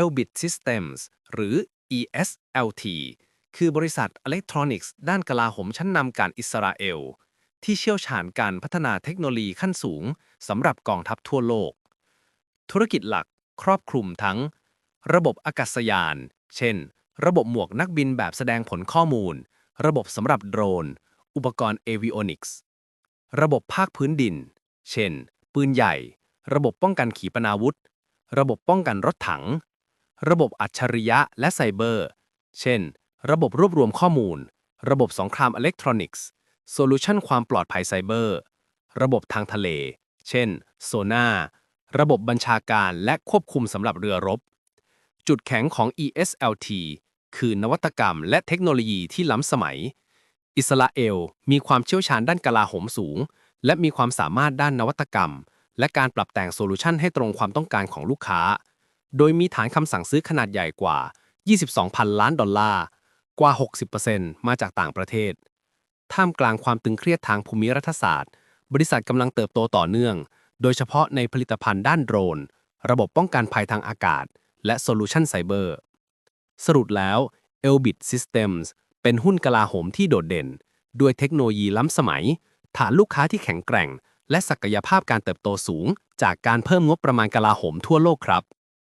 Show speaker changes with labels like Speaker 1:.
Speaker 1: Elbit Systems หรือ ESLT คือบริษัทอิเล็กทรอนิกส์ด้านกลาโหมชั้นนำการอิสราเอล ที่เชี่ยวชาญการพัฒนาเทคโนโลยีขั้นสูงสำหรับกองทัพทั่วโลก ธุรกิจหลักครอบคลุมทั้ง ระบบอากาศยาน เช่น ระบบหมวกนักบินแบบแสดงผลข้อมูล ระบบสำหรับโดรน อุปกรณ์เอวิโอนิกส์ระบบภาคพื้นดิน เช่น ปืนใหญ่ ระบบป้องกันขีปนาวุธ ระบบป้องกันรถถัง ระบบอัจฉริยะและไซเบอร์ เช่น ระบบรวบรวมข้อมูล ระบบสงครามอิเล็กทรอนิกส์โซลูชันความปลอดภัยไซเบอร์ ระบบทางทะเล เช่น โซนาระบบบัญชาการและควบคุมสำหรับเรือรบ จุดแข็งของ ESLT คือนวัตกรรมและเทคโนโลยีที่ล้ำสมัย อิสราเอลมีความเชี่ยวชาญด้านกลาโหมสูง และมีความสามารถด้านนวัตกรรม และการปรับแต่งโซลูชันให้ตรงความต้องการของลูกค้า โดยมีฐานคำสั่งซื้อขนาดใหญ่กว่า 22,000 ล้านดอลลาร์ กว่า 60%มาจากต่างประเทศ ท่ามกลางความตึงเครียดทางภูมิรัฐศาสตร์ บริษัทกำลังเติบโตต่อเนื่อง โดยเฉพาะในผลิตภัณฑ์ด้านโดรน ระบบป้องกันภัยทางอากาศ และโซลูชันไซเบอร์ สรุปแล้ว Elbit Systems เป็นหุ้นกลาโหมที่โดดเด่น ด้วยเทคโนโลยีล้ำสมัย ฐานลูกค้าที่แข็งแกร่ง และศักยภาพการเติบโตสูง จากการเพิ่มงบประมาณกลาโหมทั่วโลกครับ